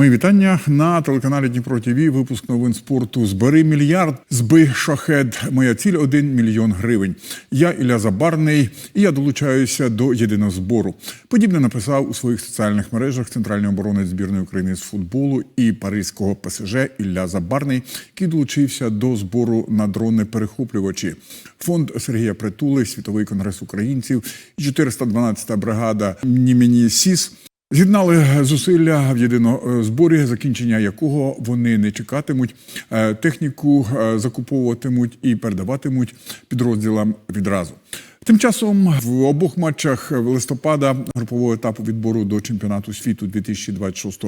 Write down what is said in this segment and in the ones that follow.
Мої вітання на телеканалі Дніпро ТВ. Випуск новин спорту Збери мільярд, збий шахед. Моя ціль один мільйон гривень. Я Ілля Забарний, і я долучаюся до єдиного збору. Подібне написав у своїх соціальних мережах центральний оборонець збірної України з футболу і паризького ПСЖ Ілля Забарний, який долучився до збору на дрони перехоплювачі. Фонд Сергія Притули, світовий конгрес українців і 412-та бригада Німені Сіс. З'єднали зусилля в єдиному зборі, закінчення якого вони не чекатимуть, е, техніку е, закуповуватимуть і передаватимуть підрозділам відразу. Тим часом в обох матчах листопада групового етапу відбору до чемпіонату світу 2026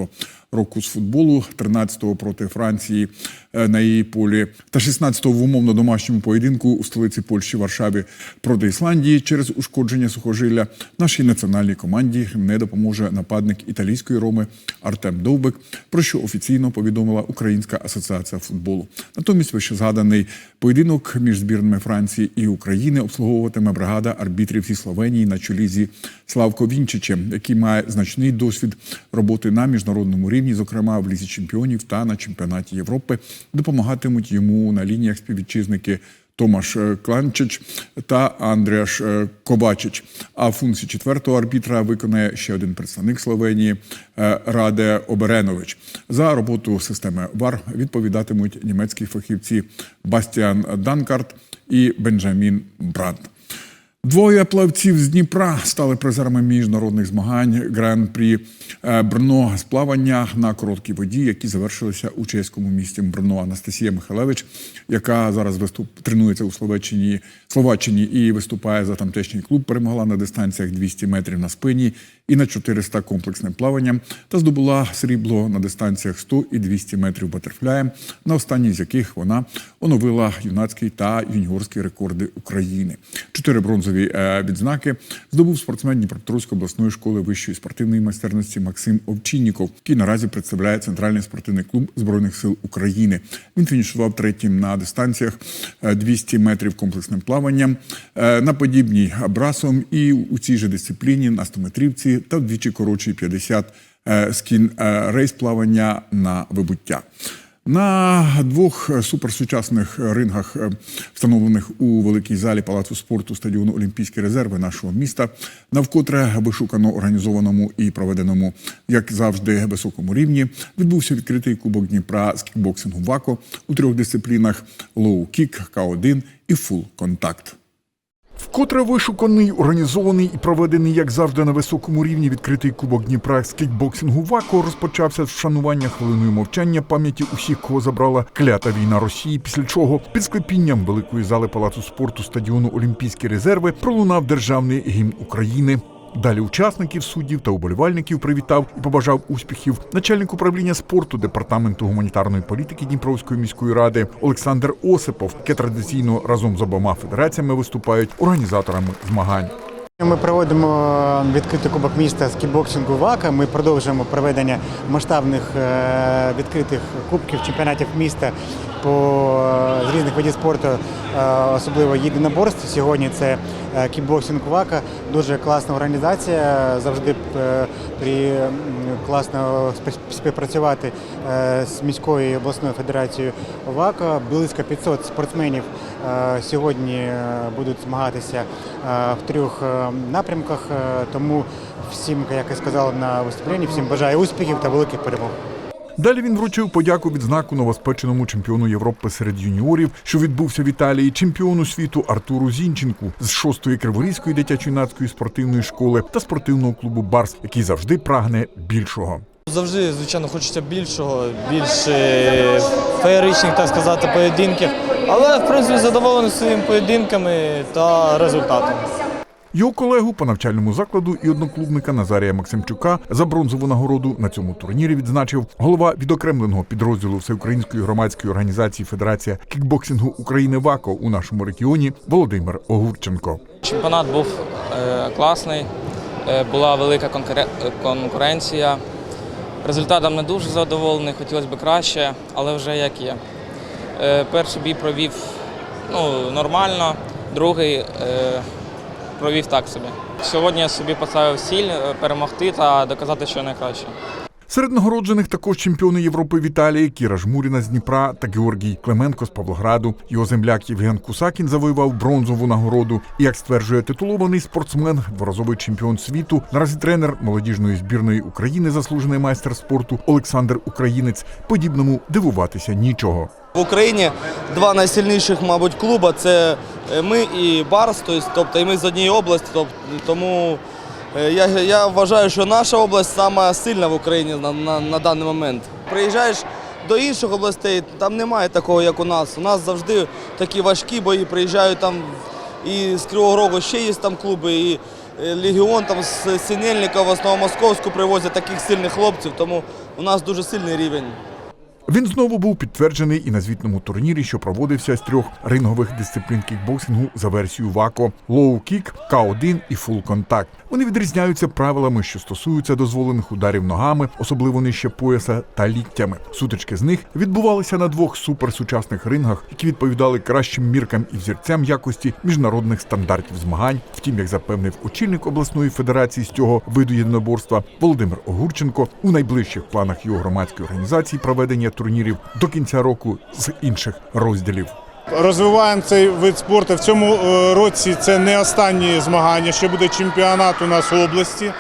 року з футболу, 13-го проти Франції е, на її полі, та 16-го в умовно домашньому поєдинку у столиці Польщі Варшаві проти Ісландії через ушкодження сухожилля нашій національній команді не допоможе нападник італійської роми Артем Довбик, про що офіційно повідомила Українська асоціація футболу. Натомість вище згаданий поєдинок між збірними Франції і України обслуговуватиме бригада арбітрів зі Словенії на чолі зі Славко Вінчичем, який має значний досвід роботи на міжнародному рівні, зокрема в лізі чемпіонів та на чемпіонаті Європи, допомагатимуть йому на лініях співвітчизники. Томаш е, Кланчич та Андріаш е, Кобачич. А функції четвертого арбітра виконає ще один представник Словенії е, Раде Оберенович. За роботу системи ВАР відповідатимуть німецькі фахівці Бастіан Данкарт і Бенджамін Бранд. Двоє плавців з Дніпра стали призерами міжнародних змагань гран-прі е, Брно з плавання на короткій воді, які завершилися у чеському місті Брно. Анастасія Михайлевич, яка зараз виступ тренується у Словаччині, Словаччині і виступає за тамтешній клуб, перемогла на дистанціях 200 метрів на спині і на 400 комплексним плаванням та здобула срібло на дистанціях 100 і 200 метрів батерфляєм, на останній з яких вона оновила юнацький та юніорський рекорди України. Чотири бронзові е, відзнаки здобув спортсмен Дніпропетровської обласної школи вищої спортивної майстерності Максим Овчинніков, який наразі представляє центральний спортивний клуб збройних сил України. Він фінішував третім на дистанціях е, 200 метрів комплексним плаванням, е, на подібній брасом і у цій же дисципліні на 100-метрівці та вдвічі коротшій 50 е, скін е, рейс плавання на вибуття. На двох суперсучасних рингах, е, встановлених у великій залі палацу спорту стадіону Олімпійські резерви нашого міста, навкотре вишукано організованому і проведеному, як завжди, високому рівні, відбувся відкритий кубок Дніпра з кікбоксингу ВАКО у трьох дисциплінах: лоу-кік, К1 і фул-контакт. Вкотре вишуканий, організований і проведений, як завжди, на високому рівні відкритий кубок Дніпра з кікбоксингу ВАКО розпочався з вшанування хвилиною мовчання пам'яті усіх, кого забрала клята війна Росії. Після чого під склепінням великої зали палацу спорту стадіону Олімпійські резерви пролунав державний гімн України. Далі учасників, суддів та уболівальників привітав і побажав успіхів начальник управління спорту департаменту гуманітарної політики Дніпровської міської ради Олександр Осипов, яке традиційно разом з обома федераціями виступають організаторами змагань. Ми проводимо відкритий кубок міста з кікбоксингу ВАКа. Ми продовжуємо проведення масштабних е, відкритих кубків чемпіонатів міста по е, з різних видів спорту, е, особливо єдиноборств. Сьогодні це е, кікбоксинг ВАКа. Дуже класна організація. Завжди при класно співпрацювати з міською обласною федерацією ВАКа. Близько 500 спортсменів сьогодні будуть змагатися в трьох напрямках. Тому всім, як я сказав на виступленні, всім бажаю успіхів та великих перемог. Далі він вручив подяку відзнаку новоспеченому чемпіону Європи серед юніорів, що відбувся в Італії, чемпіону світу Артуру Зінченку з 6-ї Криворізької дитячо-юнацької спортивної школи та спортивного клубу Барс, який завжди прагне більшого. Завжди, звичайно, хочеться більшого, більш е, феєричних, так сказати, поєдинків. Але, в принципі, задоволений своїми поєдинками та результатом. Його колегу по навчальному закладу і одноклубника Назарія Максимчука за бронзову нагороду на цьому турнірі відзначив голова відокремленого підрозділу Всеукраїнської громадської організації Федерація кікбоксингу України ВАКО у нашому регіоні Володимир Огурченко. Чемпіонат був е, класний, е, була велика конкуре- конкуренція. Результатом не дуже задоволений, хотілося б краще, але вже як є. Е, перший бій провів ну, нормально, другий провів так собі. Сьогодні я собі поставив ціль е, перемогти та доказати, що найкраще. Серед нагороджених також чемпіони Європи в Італії Кіра Жмуріна з Дніпра та Георгій Клименко з Павлограду. Його земляк Євген Кусакін завоював бронзову нагороду. І як стверджує титулований спортсмен, дворазовий чемпіон світу, наразі тренер молодіжної збірної України, заслужений майстер спорту Олександр Українець. Подібному дивуватися нічого. В Україні два найсильніших, мабуть, клуба це е, ми і Барс, тобто- і ми з однієї області. Тобто, тому я, я вважаю, що наша область сама сильна в Україні на, на, на даний момент. Приїжджаєш до інших областей, там немає такого, як у нас. У нас завжди такі важкі бої. Приїжджають там і з Кривого Рогу ще є там клуби, і е, Легіон там з Синельникова, з Новомосковську привозять таких сильних хлопців, тому у нас дуже сильний рівень. Він знову був підтверджений і на звітному турнірі, що проводився з трьох рингових дисциплін кікбоксингу за версією ВАКО: лоу-кік, К1 і фул-контакт. Вони відрізняються правилами, що стосуються дозволених ударів ногами, особливо нижче пояса та ліктями. Сутички з них відбувалися на двох суперсучасних рингах, які відповідали кращим міркам і взірцям якості міжнародних стандартів змагань. Втім, як запевнив очільник обласної федерації з цього виду єдиноборства Володимир Огурченко, у найближчих планах його громадської організації проведення турнірів до кінця року з інших розділів. Розвиваємо цей вид спорту. В цьому е, році це не останні змагання. Ще буде чемпіонат у нас в області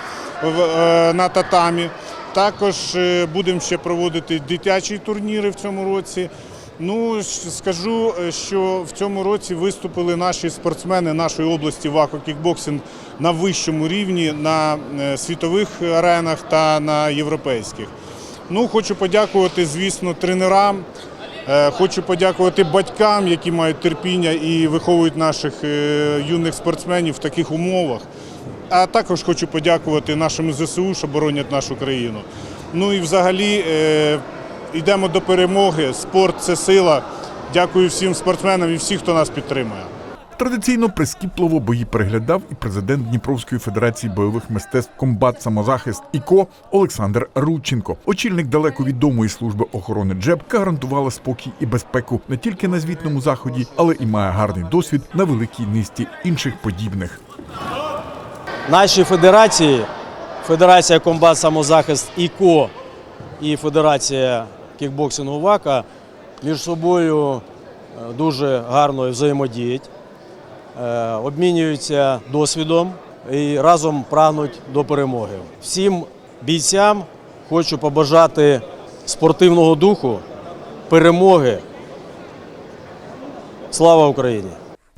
е, на татамі. Також е, будемо ще проводити дитячі турніри в цьому році. Ну, скажу, що в цьому році виступили наші спортсмени нашої області ВАКО кікбоксинг на вищому рівні на світових аренах та на європейських. Ну, хочу подякувати, звісно, тренерам. Е, Хочу подякувати батькам, які мають терпіння і виховують наших е, юних спортсменів в таких умовах. А також хочу подякувати нашому ЗСУ, що боронять нашу країну. Ну і взагалі е, йдемо до перемоги. Спорт це сила. Дякую всім спортсменам і всім, хто нас підтримує. Традиційно прискіпливо бої переглядав і президент Дніпровської федерації бойових мистецтв комбат самозахист ІКО Олександр Рудченко. Очільник далеко відомої служби охорони ДЖЕБ гарантувала спокій і безпеку не тільки на звітному заході, але і має гарний досвід на великій низці інших подібних. Наші федерації, Федерація комбат самозахист ІКО і Федерація кікбоксингу ВАКа між собою е, дуже гарно взаємодіють, обмінюються досвідом і разом прагнуть до перемоги. Всім бійцям хочу побажати спортивного духу, перемоги. Слава Україні!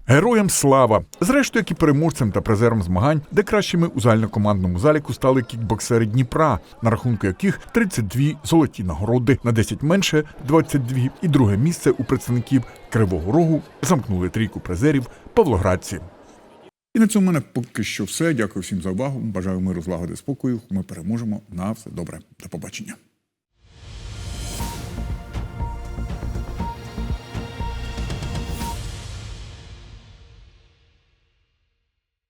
Героям слава! Зрештою, як і переможцем та призером змагань, де кращими у загальнокомандному заліку стали кікбоксери Дніпра, на рахунку яких 32 золоті нагороди, на 10 менше 22 і друге місце у представників Кривого Рогу замкнули трійку призерів Павлоградці. І на цьому в мене поки що все. Дякую всім за увагу. Бажаю миру, злагоди, спокою. Ми переможемо. На все добре. До побачення.